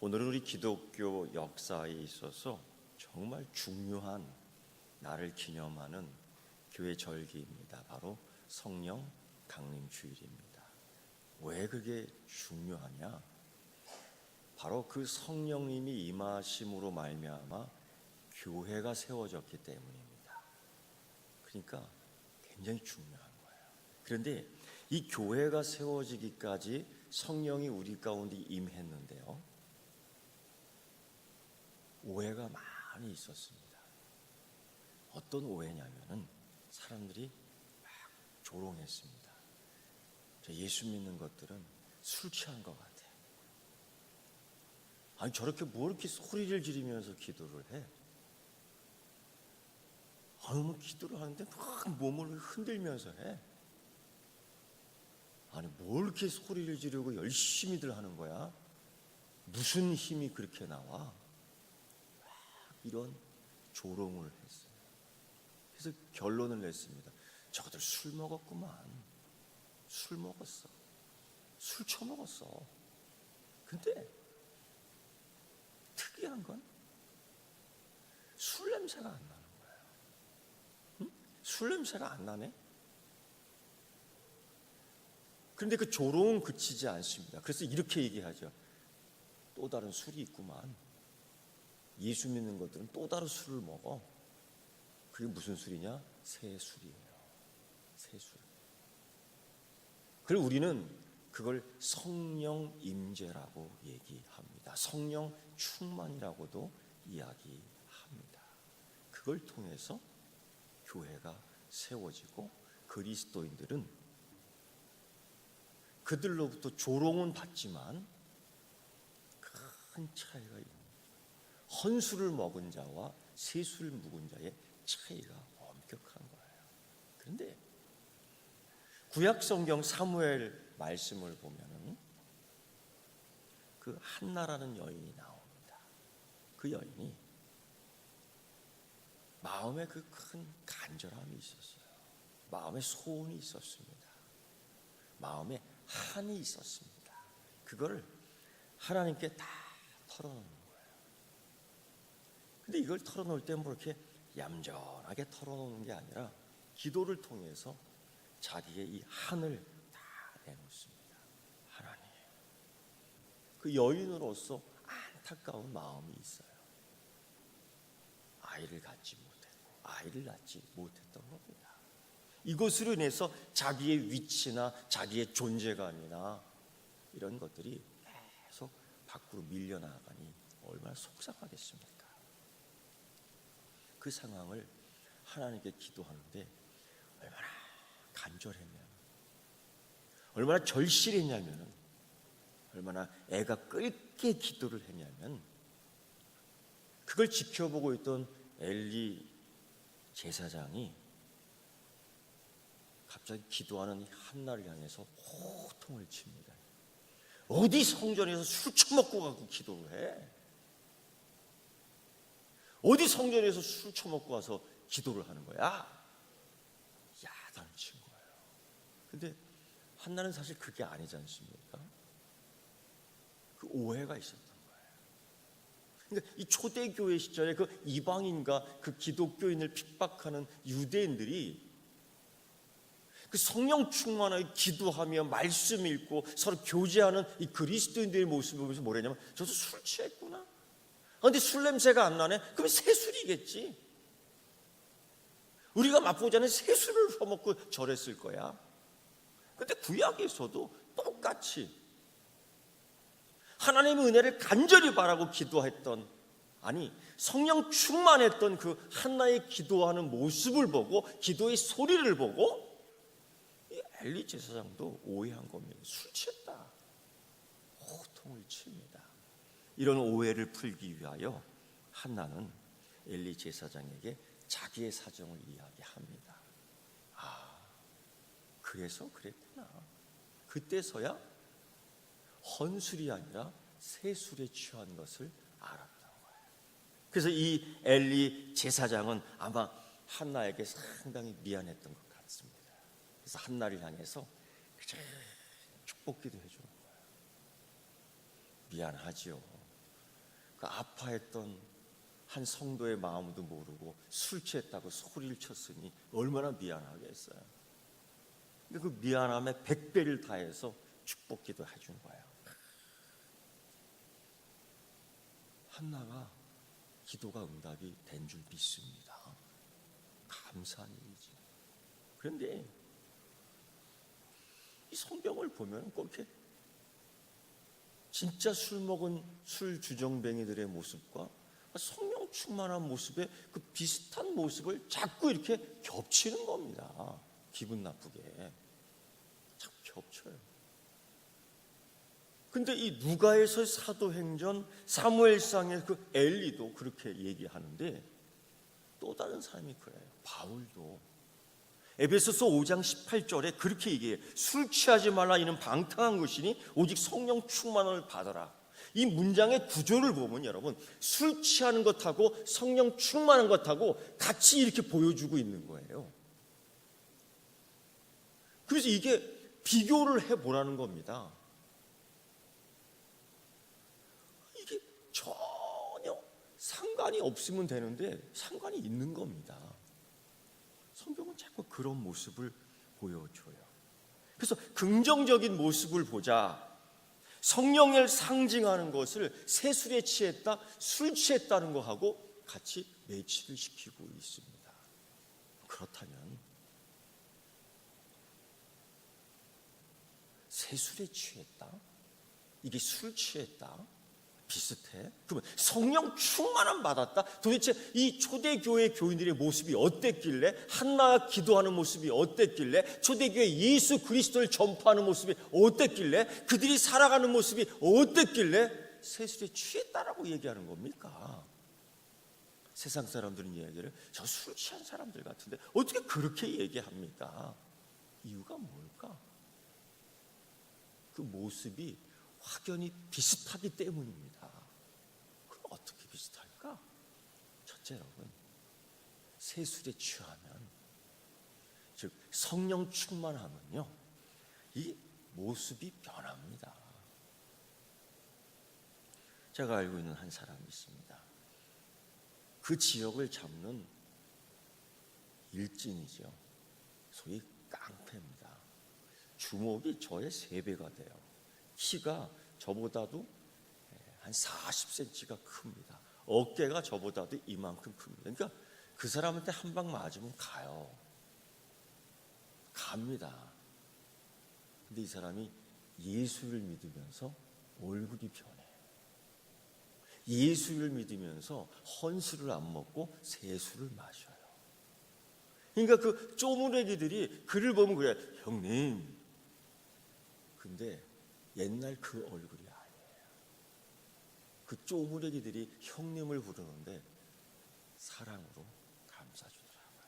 오늘은 우리 기독교 역사에 있어서 정말 중요한 날을 기념하는 교회 절기입니다. 바로 성령 강림 주일입니다. 왜 그게 중요하냐? 바로 그 성령님이 임하심으로 말미암아 교회가 세워졌기 때문입니다. 그러니까 굉장히 중요한 거예요. 그런데 이 교회가 세워지기까지 성령이 우리 가운데 임했는데요. 오해가 많이 있었습니다. 어떤 오해냐면은 사람들이 막 조롱했습니다. 저 예수 믿는 것들은 술 취한 것 같아. 아니 저렇게 뭐 이렇게 소리를 지르면서 기도를 해? 아니 뭐 기도를 하는데 막 몸을 흔들면서 해. 아니 뭘 이렇게 소리를 지르고 열심히들 하는 거야? 무슨 힘이 그렇게 나와? 막 이런 조롱을 했어요. 그래서 결론을 냈습니다. 저것들 술 먹었구만. 술 먹었어. 술 처먹었어. 근데 특이한 건 술 냄새가 안 나는 거예요. 응? 술 냄새가 안 나네? 그런데 그 조롱은 그치지 않습니다. 그래서 이렇게 얘기하죠. 또 다른 술이 있구만. 예수 믿는 것들은 또 다른 술을 먹어. 그게 무슨 술이냐? 새 술이에요. 새 술. 그리고 우리는 그걸 성령 임재라고 얘기합니다. 성령 충만이라고도 이야기합니다. 그걸 통해서 교회가 세워지고 그리스도인들은 그들로부터 조롱은 받지만 큰 차이가 있는 헌술을 먹은 자와 세술을 묵은 자의 차이가 엄격한 거예요. 그런데 구약 성경 사무엘 말씀을 보면은 그 한나라는 여인이 나옵니다. 그 여인이 마음에 그 큰 간절함이 있었어요. 마음에 소원이 있었습니다. 마음에 한이 있었습니다. 그걸 하나님께 다 털어놓는. 근데 이걸 털어놓을 때뭐 이렇게 얌전하게 털어놓는 게 아니라 기도를 통해서 자기의 이 한을 다 내놓습니다. 하나님. 그 여인으로서 안타까운 마음이 있어요. 아이를 갖지 못했고, 아이를 낳지 못했던 겁니다. 이것으로 인해서 자기의 위치나 자기의 존재감이나 이런 것들이 계속 밖으로 밀려나가니 얼마나 속상하겠습니까? 그 상황을 하나님께 기도하는데 얼마나 간절했냐면 얼마나 절실했냐면 얼마나 애가 끓게 기도를 했냐면 그걸 지켜보고 있던 엘리 제사장이 갑자기 기도하는 이 한나를 향해서 호통을 칩니다. 어디 성전에서 술 처먹고 가고 기도를 해? 어디 성전에서 술 처먹고 와서 기도를 하는 거야? 야단을 친 거예요. 근데 한나는 사실 그게 아니지 않습니까? 그 오해가 있었던 거예요. 그러니까 이 초대교회 시절에 그 이방인과 그 기독교인을 핍박하는 유대인들이 그 성령 충만하게 기도하며 말씀 읽고 서로 교제하는 이 그리스도인들의 모습을 보면서 뭐랬냐면 저도 술 취했구나. 근데 술 냄새가 안 나네? 그러면 새술이겠지. 우리가 맛보지 않은 새술을 퍼먹고 절했을 거야. 근데 구약에서도 똑같이 하나님의 은혜를 간절히 바라고 기도했던 아니 성령 충만했던 그 한나의 기도하는 모습을 보고 기도의 소리를 보고 이 엘리 제사장도 오해한 겁니다. 술 취했다. 호통을 칩니다. 이런 오해를 풀기 위하여 한나는 엘리 제사장에게 자기의 사정을 이야기합니다. 아, 그래서 그랬구나. 그때서야 헌술이 아니라 세술에 취한 것을 알았던 거예요. 그래서 이 엘리 제사장은 아마 한나에게 상당히 미안했던 것 같습니다. 그래서 한나를 향해서 축복 기도 해 주는 거예요. 미안하지요. 그 아파했던 한 성도의 마음도 모르고 술 취했다고 소리를 쳤으니 얼마나 미안하겠어요. 근데 그 미안함에 백배를 다해서 축복기도 해준 거예요. 한나가 기도가 응답이 된 줄 믿습니다. 감사한 일이지. 그런데 이 성경을 보면 꼭 이렇게 진짜 술 먹은 술 주정뱅이들의 모습과 성령 충만한 모습의 그 비슷한 모습을 자꾸 이렇게 겹치는 겁니다. 기분 나쁘게. 자꾸 겹쳐요. 근데 이 누가에서 사도행전 사무엘상의 그 엘리도 그렇게 얘기하는데 또 다른 사람이 그래요. 바울도 에베소서 5장 18절에 그렇게 얘기해요. 술 취하지 말라 이는 방탕한 것이니 오직 성령 충만을 받아라. 이 문장의 구조를 보면 여러분 술 취하는 것하고 성령 충만한 것하고 같이 이렇게 보여주고 있는 거예요. 그래서 이게 비교를 해보라는 겁니다. 이게 전혀 상관이 없으면 되는데 상관이 있는 겁니다. 성경은 자꾸 그런 모습을 보여줘요. 그래서 긍정적인 모습을 보자. 성령을 상징하는 것을 세술에 취했다, 술 취했다는 거하고 같이 매치를 시키고 있습니다. 그렇다면 세술에 취했다? 이게 술 취했다? 비슷해? 그러면 성령 충만함 받았다? 도대체 이 초대교회 교인들의 모습이 어땠길래 한나가 기도하는 모습이 어땠길래 초대교회 예수 그리스도를 전파하는 모습이 어땠길래 그들이 살아가는 모습이 어땠길래 세술에 취했다라고 얘기하는 겁니까? 세상 사람들은 이야기를 저 술 취한 사람들 같은데 어떻게 그렇게 얘기합니까? 이유가 뭘까? 그 모습이 확연히 비슷하기 때문입니다. 그럼 어떻게 비슷할까? 첫째 여러분, 세술에 취하면 즉 성령 충만하면요 이 모습이 변합니다. 제가 알고 있는 한 사람이 있습니다. 그 지역을 잡는 일진이죠. 소위 깡패입니다. 주먹이 저의 세 배가 돼요. 키가 저보다도 한 40cm가 큽니다. 어깨가 저보다도 이만큼 큽니다. 그러니까 그 사람한테 한 방 맞으면 가요. 갑니다. 근데 이 사람이 예수를 믿으면서 얼굴이 변해요. 예수를 믿으면서 헌술을 안 먹고 세수를 마셔요. 그러니까 그 쪼무레기들이 그를 보면 그래, 형님. 근데 옛날 그 얼굴이 아니에요. 그 쪼무레기들이 형님을 부르는데 사랑으로 감싸주더라고요.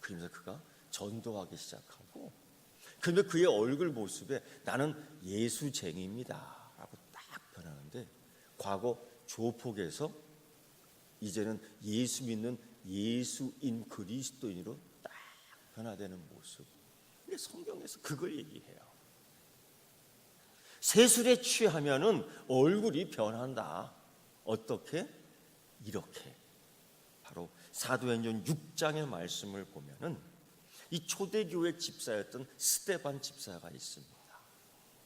그러면서 그가 전도하기 시작하고 그런데 그의 얼굴 모습에 나는 예수쟁이입니다 라고 딱 변하는데 과거 조폭에서 이제는 예수 믿는 예수인 그리스도인으로 딱 변화되는 모습. 근데 성경에서 그걸 얘기해요. 세술에 취하면은 얼굴이 변한다. 어떻게? 이렇게. 바로 사도행전 6장의 말씀을 보면은 이 초대교회 집사였던 스테반 집사가 있습니다.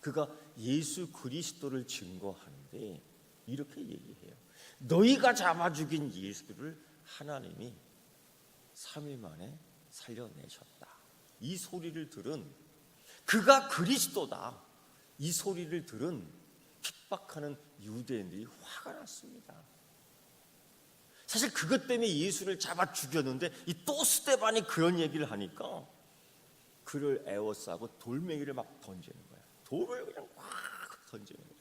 그가 예수 그리스도를 증거하는데 이렇게 얘기해요. 너희가 잡아 죽인 예수를 하나님이 3일 만에 살려내셨다. 이 소리를 들은 그가 그리스도다. 이 소리를 들은 핍박하는 유대인들이 화가 났습니다. 사실 그것 때문에 예수를 잡아 죽였는데 이 또 스테반이 그런 얘기를 하니까 그를 애워싸고 돌멩이를 막 던지는 거야. 돌을 그냥 확 던지는 거야.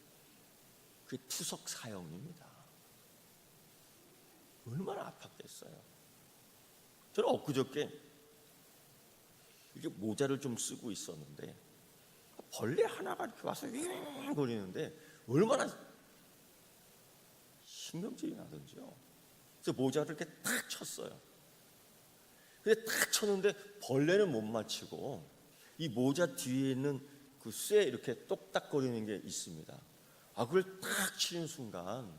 그게 투석 사형입니다. 얼마나 아팠겠어요. 저는 엊그저께 이렇게 모자를 좀 쓰고 있었는데 벌레 하나가 이렇게 와서 윙 거리는데 얼마나 신경질이 나던지요. 그래서 모자를 이렇게 탁 쳤어요. 근데 탁 쳤는데 벌레는 못 맞히고 이 모자 뒤에 있는 그 쇠 이렇게 똑딱거리는 게 있습니다. 아 그걸 탁 치는 순간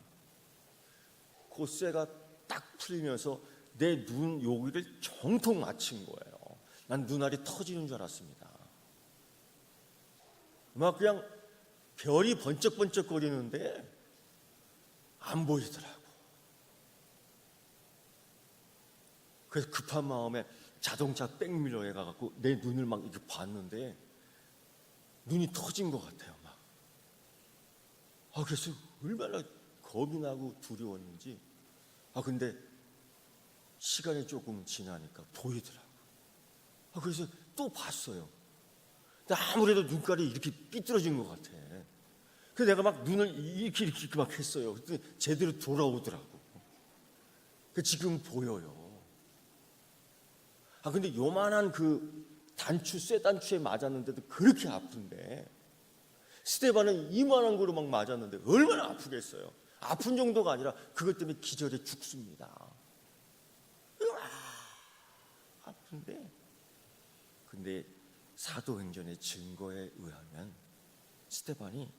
그 쇠가 딱 풀리면서 내 눈 여기를 정통 맞춘 거예요. 난 눈알이 터지는 줄 알았습니다. 막 그냥 별이 번쩍번쩍 거리는데 안 보이더라고. 그래서 급한 마음에 자동차 백미러에 가갖고 내 눈을 막 이렇게 봤는데 눈이 터진 것 같아요, 막. 아, 그래서 얼마나 겁이 나고 두려웠는지. 아, 근데 시간이 조금 지나니까 보이더라고. 아, 그래서 또 봤어요. 아무래도 눈깔이 이렇게 삐뚤어진 것 같아. 그래서 내가 막 눈을 이렇게 이렇게 막 했어요. 그때 제대로 돌아오더라고. 그 지금 보여요. 아 근데 요만한 그 단추 쇠 단추에 맞았는데도 그렇게 아픈데 스테반은 이만한 거로 막 맞았는데 얼마나 아프겠어요. 아픈 정도가 아니라 그것 때문에 기절해 죽습니다. 아, 아픈데 근데 사도행전의 증거에 의하면 스테반이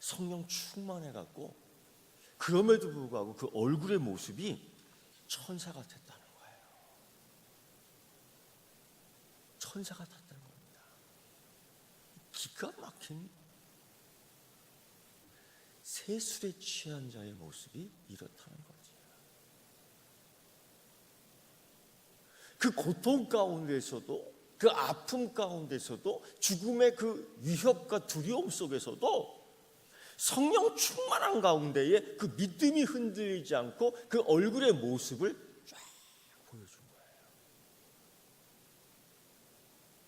성령 충만해 갖고 그럼에도 불구하고 그 얼굴의 모습이 천사가 됐다는 거예요. 천사가 됐다는 겁니다. 기가 막힌 세술에 취한 자의 모습이 이렇다는 거지. 그 고통 가운데서도 그 아픔 가운데서도 죽음의 그 위협과 두려움 속에서도 성령 충만한 가운데에 그 믿음이 흔들리지 않고 그 얼굴의 모습을 쫙 보여준 거예요.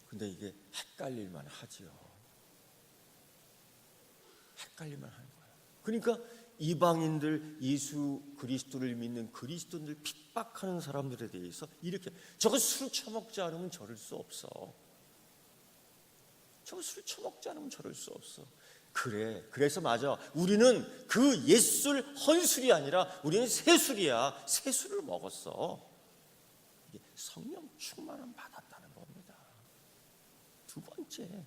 근데 이게 헷갈릴만 하지요. 헷갈릴만 하는 거예요. 그러니까 이방인들 예수 그리스도를 믿는 그리스도인들 핍박하는 사람들에 대해서 이렇게 저거 술 처먹지 않으면 저럴 수 없어. 저거 술 처먹지 않으면 저럴 수 없어. 그래. 그래서 맞아. 우리는 그 옛술 헌술이 아니라 우리는 새술이야. 새술을 먹었어. 성령 충만함 받았다는 겁니다. 두 번째,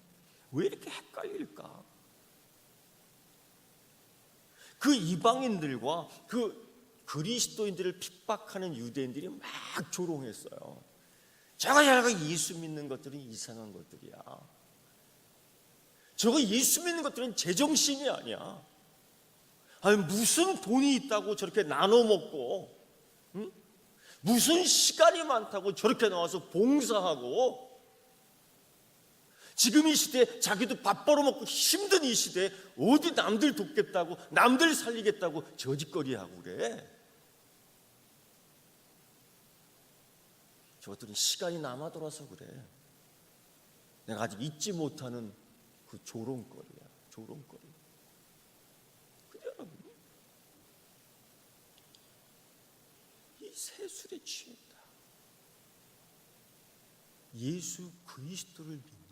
왜 이렇게 헷갈릴까? 그 이방인들과 그 그리스도인들을 핍박하는 유대인들이 막 조롱했어요. 저거 저거 예수 믿는 것들은 이상한 것들이야. 저거 예수 믿는 것들은 제정신이 아니야. 아니 무슨 돈이 있다고 저렇게 나눠 먹고, 응? 무슨 시간이 많다고 저렇게 나와서 봉사하고, 지금 이 시대에 자기도 밥 벌어먹고 힘든 이 시대에 어디 남들 돕겠다고 남들 살리겠다고 저짓거리하고 그래. 저것들은 시간이 남아 돌아서 그래. 내가 아직 잊지 못하는 그 조롱거리야. 조롱거리. 여러분, 이 세술에 취했다. 예수 그리스도를 믿는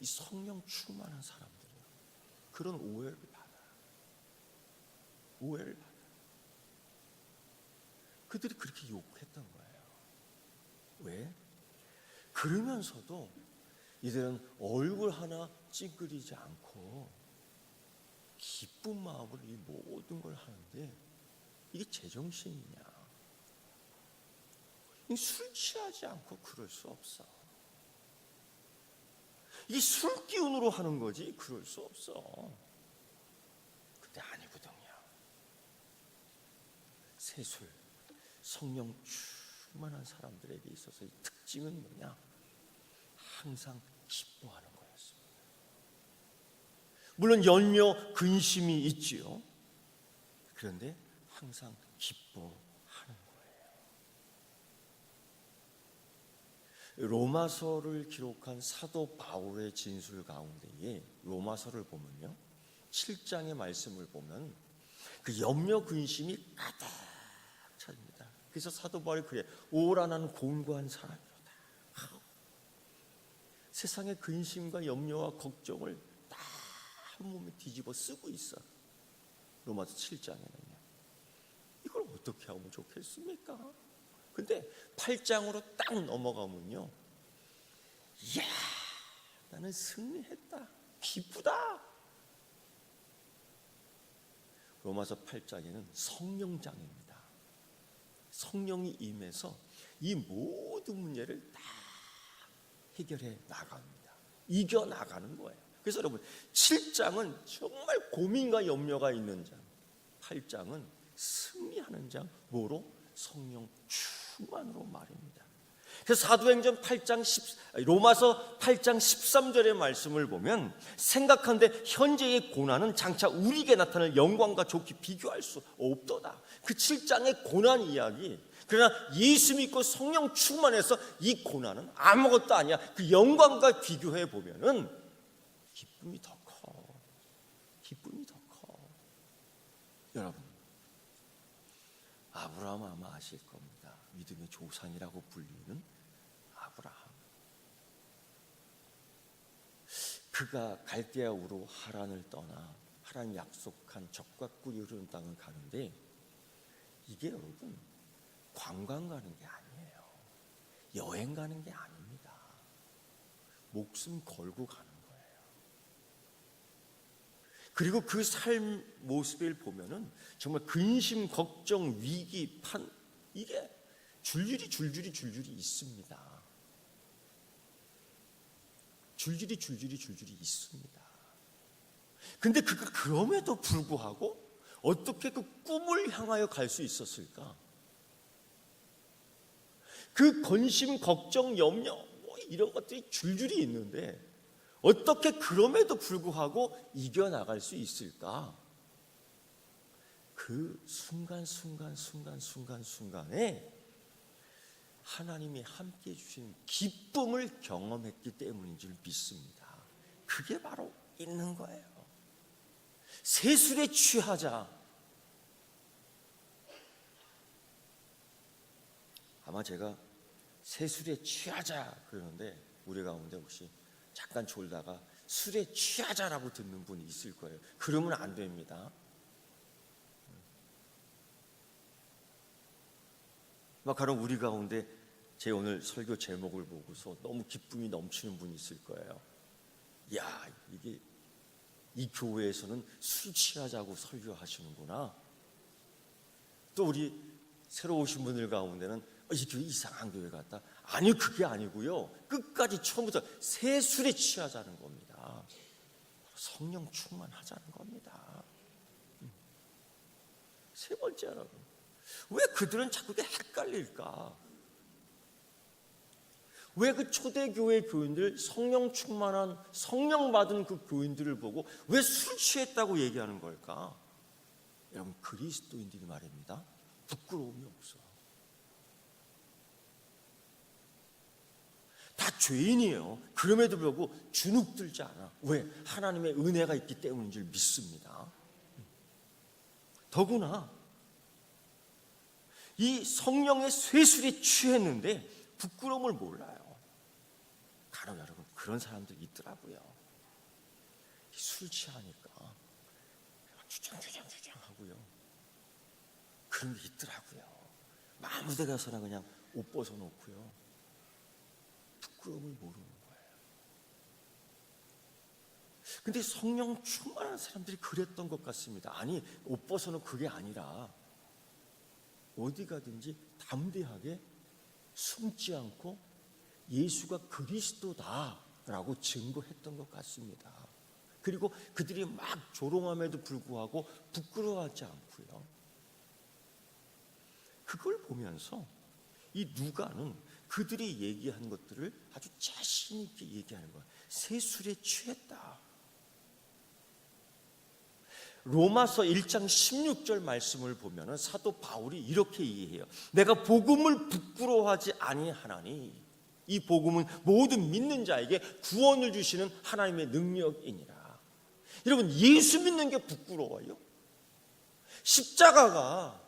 이 성령 충만한 사람들은 그런 오해를 받아. 오해를 받아. 그들이 그렇게 욕했던 거예요. 왜? 그러면서도 이들은 얼굴 하나 찡그리지 않고 기쁜 마음으로 이 모든 걸 하는데 이게 제정신이냐? 이술 취하지 않고 그럴 수 없어. 이술 기운으로 하는 거지 그럴 수 없어. 근데 아니거든요. 세술, 성령 충만한 사람들에게 있어서 이 특징은 뭐냐? 항상 기뻐하는 거였습니다. 물론 연묘 근심이 있지요. 그런데 항상 기뻐하는 거예요. 로마서를 기록한 사도 바울의 진술 가운데에 로마서를 보면요. 7장의 말씀을 보면 그 염려 근심이 가득 찹니다. 그래서 사도 바울이 그래 오라 나는 곤고한 사람이로다. 세상의 근심과 염려와 걱정을 다 한 몸에 뒤집어 쓰고 있어. 로마서 7장에는요. 이걸 어떻게 하면 좋겠습니까? 근데 8장으로 딱 넘어가면요. 이야, 나는 승리했다. 기쁘다. 로마서 8장에는 성령장입니다. 성령이 임해서 이 모든 문제를 다 해결해 나갑니다. 이겨 나가는 거예요. 그래서 여러분 7장은 정말 고민과 염려가 있는 장, 8장은 승리하는 장, 뭐로? 성령 충만으로 말입니다. 그래서 사도행전 8장 10 로마서 8장 13절의 말씀을 보면 생각한데 현재의 고난은 장차 우리에게 나타날 영광과 좋게 비교할 수 없도다. 그 7장의 고난 이야기. 그러나 예수 믿고 성령 충만해서 이 고난은 아무것도 아니야. 그 영광과 비교해 보면은 기쁨이 더 커. 기쁨이 더 커. 여러분 아브라함 아마 아실 겁니다. 믿음의 조상이라고 불리는 아브라함. 그가 갈대아 우로 하란을 떠나 하란 약속한 적과 꿀이 흐르는 땅을 가는데 이게 여러분 관광 가는 게 아니에요. 여행 가는 게 아닙니다. 목숨 걸고 가는 거예요. 그리고 그 삶 모습을 보면은 정말 근심, 걱정, 위기, 판 이게 줄줄이 줄줄이 줄줄이 있습니다. 줄줄이 줄줄이 줄줄이 있습니다. 근데 그가 그럼에도 불구하고 어떻게 그 꿈을 향하여 갈 수 있었을까? 그 건심, 걱정, 염려 뭐 이런 것들이 줄줄이 있는데 어떻게 그럼에도 불구하고 이겨나갈 수 있을까? 그 순간, 순간, 순간, 순간, 순간에 하나님이 함께 해주신 기쁨을 경험했기 때문인 줄 믿습니다. 그게 바로 있는 거예요. 세술에 취하자. 아마 제가 세술에 취하자 그러는데 우리 가운데 혹시 잠깐 졸다가 술에 취하자라고 듣는 분이 있을 거예요. 그러면 안 됩니다. 막 그럼 우리 가운데 제 오늘 설교 제목을 보고서 너무 기쁨이 넘치는 분이 있을 거예요. 야, 이게 이 교회에서는 술 취하자고 설교하시는구나. 또 우리 새로 오신 분들 가운데는 어, 이 교회 이상한 교회 같다. 아니 그게 아니고요. 끝까지 처음부터 새 술에 취하자는 겁니다. 성령 충만하자는 겁니다. 음. 세 번째 여러분, 왜 그들은 자꾸 헷갈릴까? 왜 그 초대교회 교인들 성령 충만한 성령 받은 그 교인들을 보고 왜 술 취했다고 얘기하는 걸까? 여러분 그리스도인들이 말입니다. 부끄러움이 없어. 다 죄인이에요. 그럼에도 불구하고 주눅 들지 않아. 왜? 하나님의 은혜가 있기 때문인 줄 믿습니다. 더구나 이 성령의 쇠술에 취했는데 부끄러움을 몰라요. 간혹 여러분 그런 사람들 있더라고요. 술 취하니까 주장주장주장 하고요. 그런 게 있더라고요. 아무 데 가서나 그냥 옷 벗어놓고요. 부끄러움을 모르는 거예요. 근데 성령 충만한 사람들이 그랬던 것 같습니다. 아니, 옷 벗어는 그게 아니라 어디 가든지 담대하게 숨지 않고 예수가 그리스도다라고 증거했던 것 같습니다. 그리고 그들이 막 조롱함에도 불구하고 부끄러워하지 않고요. 그걸 보면서 이 누가는 그들이 얘기한 것들을 아주 자신 있게 얘기하는 거야. 세술에 취했다. 로마서 1장 16절 말씀을 보면은 사도 바울이 이렇게 이해해요. 내가 복음을 부끄러워하지 아니하나니 이 복음은 모든 믿는 자에게 구원을 주시는 하나님의 능력이니라. 여러분 예수 믿는 게 부끄러워요? 십자가가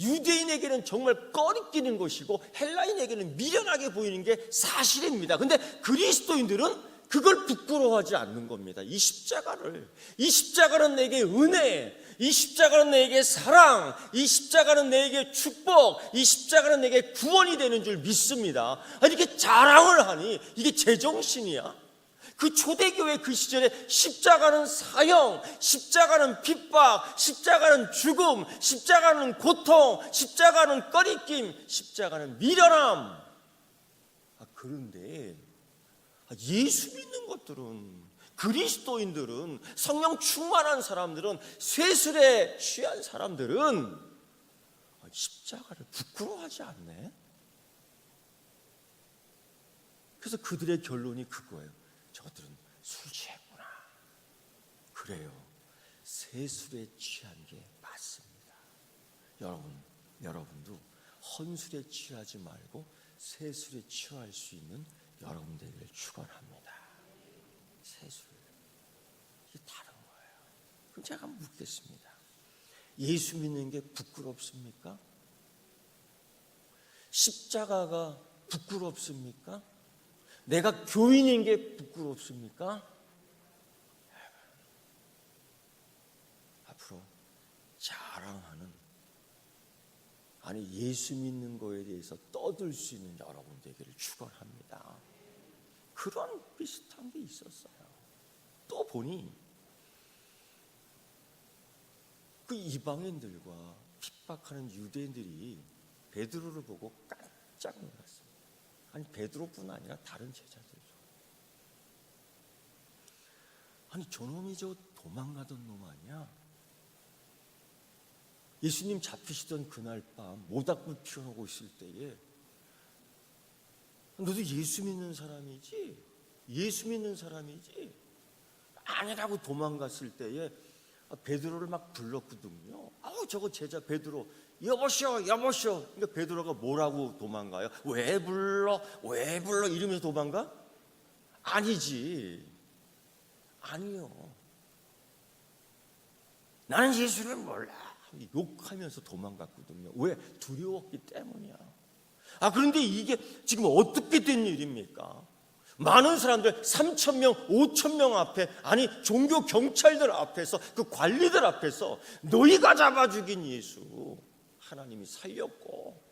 유대인에게는 정말 꺼리끼는 것이고 헬라인에게는 미련하게 보이는 게 사실입니다. 근데 그리스도인들은 그걸 부끄러워하지 않는 겁니다. 이 십자가를. 이 십자가는 내게 은혜, 이 십자가는 내게 사랑, 이 십자가는 내게 축복, 이 십자가는 내게 구원이 되는 줄 믿습니다. 아니, 이렇게 자랑을 하니 이게 제정신이야? 그 초대교회 그 시절에 십자가는 사형, 십자가는 핍박, 십자가는 죽음, 십자가는 고통, 십자가는 꺼리낌, 십자가는 미련함. 아, 그런데 아, 예수 믿는 것들은 그리스도인들은 성령 충만한 사람들은 쇠술에 취한 사람들은 아, 십자가를 부끄러워하지 않네. 그래서 그들의 결론이 그거예요. 저들은 술 취했구나. 그래요. 새술에 취한 게 맞습니다. 여러분, 여러분도 헌술에 취하지 말고 새술에 취할 수 있는 여러분 되기를 축원합니다. 새술. 다른 거예요. 그럼 제가 묻겠습니다. 예수 믿는 게 부끄럽습니까? 십자가가 부끄럽습니까? 내가 교인인 게 부끄럽습니까? 앞으로 자랑하는 아니 예수 믿는 거에 대해서 떠들 수 있는 여러분 되기를 축원합니다. 그런 비슷한 게 있었어요. 또 보니 그 이방인들과 핍박하는 유대인들이 베드로를 보고 깜짝 놀랐어요. 아니 베드로뿐 아니라 다른 제자들도. 아니 저놈이 저 도망가던 놈 아니야? 예수님 잡히시던 그날 밤 모닥불 피워놓고 있을 때에 너도 예수 믿는 사람이지? 예수 믿는 사람이지? 아니라고 도망갔을 때에 베드로를 막 불렀거든요. 아우 저거 제자 베드로 여보시오 여보시오. 그러니까 베드로가 뭐라고 도망가요? 왜 불러? 왜 불러? 이러면서 도망가? 아니지. 아니요. 나는 예수를 몰라. 욕하면서 도망갔거든요. 왜? 두려웠기 때문이야. 아, 그런데 이게 지금 어떻게 된 일입니까? 많은 사람들 3천 명, 5천 명 앞에 아니 종교 경찰들 앞에서 그 관리들 앞에서 너희가 잡아 죽인 예수 하나님이 살렸고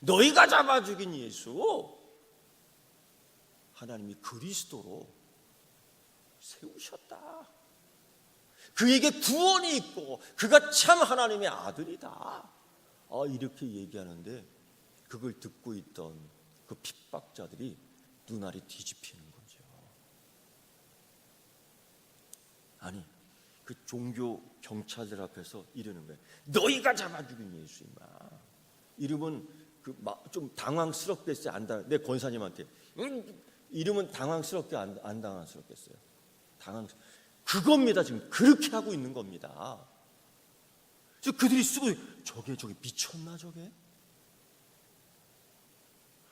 너희가 잡아 죽인 예수 하나님이 그리스도로 세우셨다. 그에게 구원이 있고 그가 참 하나님의 아들이다. 아, 이렇게 얘기하는데 그걸 듣고 있던 그 핍박자들이 눈알이 뒤집히는 거죠. 아니, 그 종교 경찰들 앞에서 이러는 거예요. 너희가 잡아 죽인 예수 임마. 이름은 그좀 당황스럽겠어요. 안 당. 내 권사님한테 음, 이름은 당황스럽게 안, 안 당황스럽겠어요. 당황. 그겁니다. 지금 그렇게 하고 있는 겁니다. 저 그들이 쓰고 저게 저게 미쳤나 저게?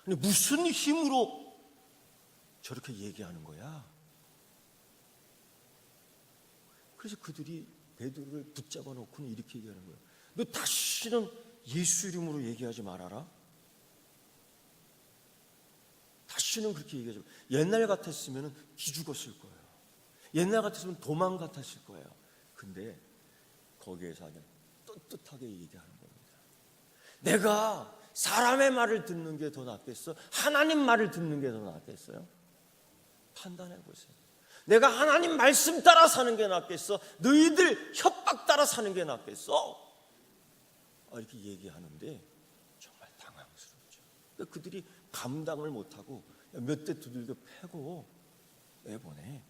근데 무슨 힘으로 저렇게 얘기하는 거야? 그래서 그들이 베드로를 붙잡아 놓고는 이렇게 얘기하는 거야. 너 다시는 예수 이름으로 얘기하지 말아라. 다시는 그렇게 얘기하지 마. 옛날 같았으면 기죽었을 거예요. 옛날 같았으면 도망 같았을 거예요. 근데 거기에서 그냥 떳떳하게 얘기하는 겁니다. 내가 사람의 말을 듣는 게 더 낫겠어? 하나님 말을 듣는 게 더 낫겠어요? 판단해 보세요. 내가 하나님 말씀 따라 사는 게 낫겠어? 너희들 협박 따라 사는 게 낫겠어? 아, 이렇게 얘기하는데 정말 당황스럽죠. 그러니까 그들이 감당을 못하고 몇 대 두들겨 패고 내보내.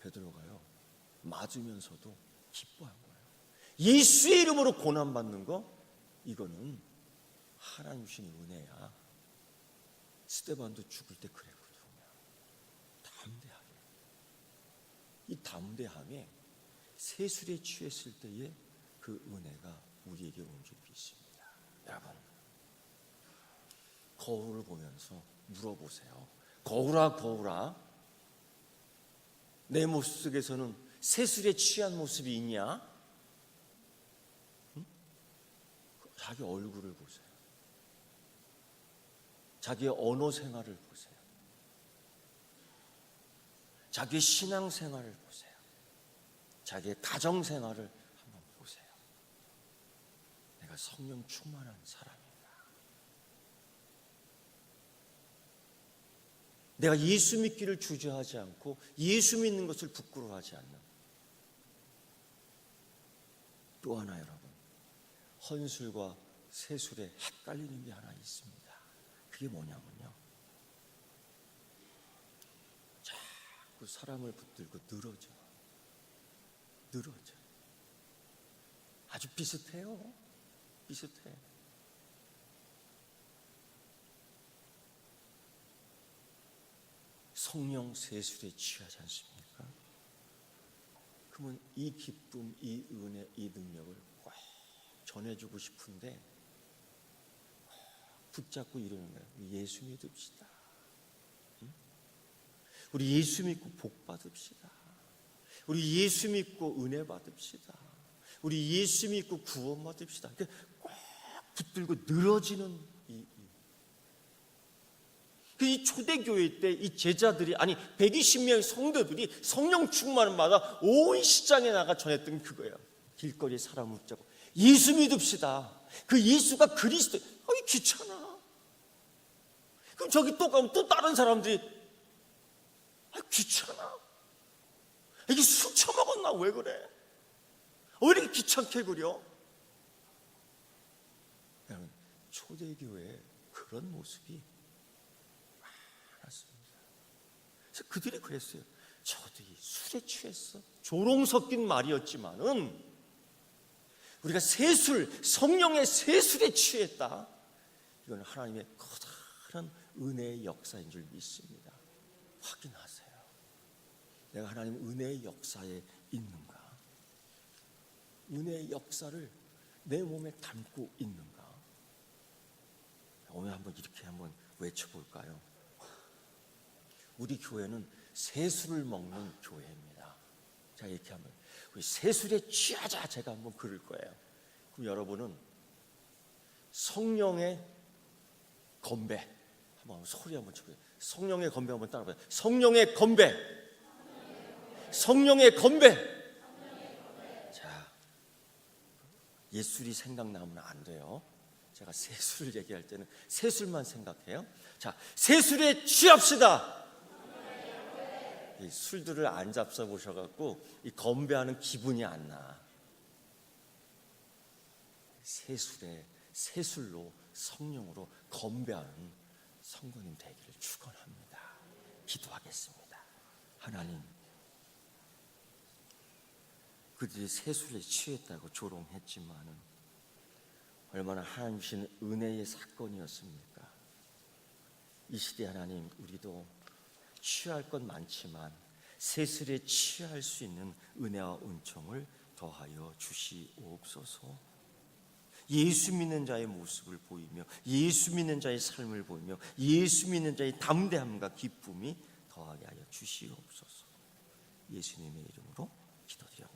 베드로가요 맞으면서도 기뻐한 거예요. 예수의 이름으로 고난 받는 거 이거는 하나님 주신 은혜야. 스테반도 죽을 때 그랬거든요. 담대하게. 이 담대함에 세술에 취했을 때의 그 은혜가 우리에게 온줄 믿습니다. 여러분, 거울을 보면서 물어보세요. 거울아, 거울아. 내 모습 속에서는 세술에 취한 모습이 있냐? 응? 자기 얼굴을 보세요. 자기의 언어 생활을 보세요. 자기의 신앙 생활을 보세요. 자기의 가정 생활을 한번 보세요. 내가 성령 충만한 사람이다. 내가 예수 믿기를 주저하지 않고 예수 믿는 것을 부끄러워하지 않는 또 하나 여러분 헌술과 세술에 헷갈리는 게 하나 있습니다. 그게 뭐냐면요. 자꾸 사람을 붙들고 늘어져. 늘어져. 아주 비슷해요. 비슷해. 성령 세술에 취하지 않습니까? 그러면 이 기쁨, 이 은혜, 이 능력을 꼭 전해주고 싶은데 붙잡고 이러는 거예요. 예수 믿읍시다. 응? 우리 예수 믿고 복 받읍시다. 우리 예수 믿고 은혜 받읍시다. 우리 예수 믿고 구원 받읍시다. 그러니까 꼭 붙들고 늘어지는 이, 이. 그이 초대교회 때 이 제자들이 아니 120명의 성도들이 성령 충만을 받아 온 시장에 나가 전했던 그거예요. 길거리에 사람을 붙잡고 예수 믿읍시다. 그 예수가 그리스도. 아이 귀찮아. 그럼 저기 또 가면 또 다른 사람들이 아 귀찮아. 이게 술 처먹었나 왜 그래? 왜 이렇게 귀찮게 그려? 여러분 초대교회에 그런 모습이 많았습니다. 그래서 그들이 그랬어요. 저들이 술에 취했어. 조롱 섞인 말이었지만은 우리가 세술, 성령의 세술에 취했다. 이건 하나님의 커다란 은혜의 역사인 줄 믿습니다. 확인하세요. 내가 하나님 은혜의 역사에 있는가? 은혜의 역사를 내 몸에 담고 있는가? 오늘 한번 이렇게 한번 외쳐볼까요? 우리 교회는 세술을 먹는 교회입니다. 자 이렇게 하면 세술에 취하자 제가 한번 그럴 거예요. 그럼 여러분은 성령의 건배 한번 소리 한번 쳐보세요. 성령의 건배 한번 따라봐요. 성령의 건배. 성령의 건배. 자, 예술이 생각나면 안 돼요. 제가 세술을 얘기할 때는 세술만 생각해요. 자, 세술에 취합시다. 이 술들을 안 잡숴 보셔갖고 이 건배하는 기분이 안 나. 세술에 세술로 성령으로 건배하는 성도님 되기를 축원합니다. 기도하겠습니다. 하나님, 그들이 세술에 취했다고 조롱했지만은 얼마나 하나님 주신 은혜의 사건이었습니까? 이 시대 하나님, 우리도 취할 것 많지만 세술에 취할 수 있는 은혜와 은총을 더하여 주시옵소서. 예수 믿는 자의 모습을 보이며 예수 믿는 자의 삶을 보이며 예수 믿는 자의 담대함과 기쁨이 더하게 하여 주시옵소서. 예수님의 이름으로. 아멘.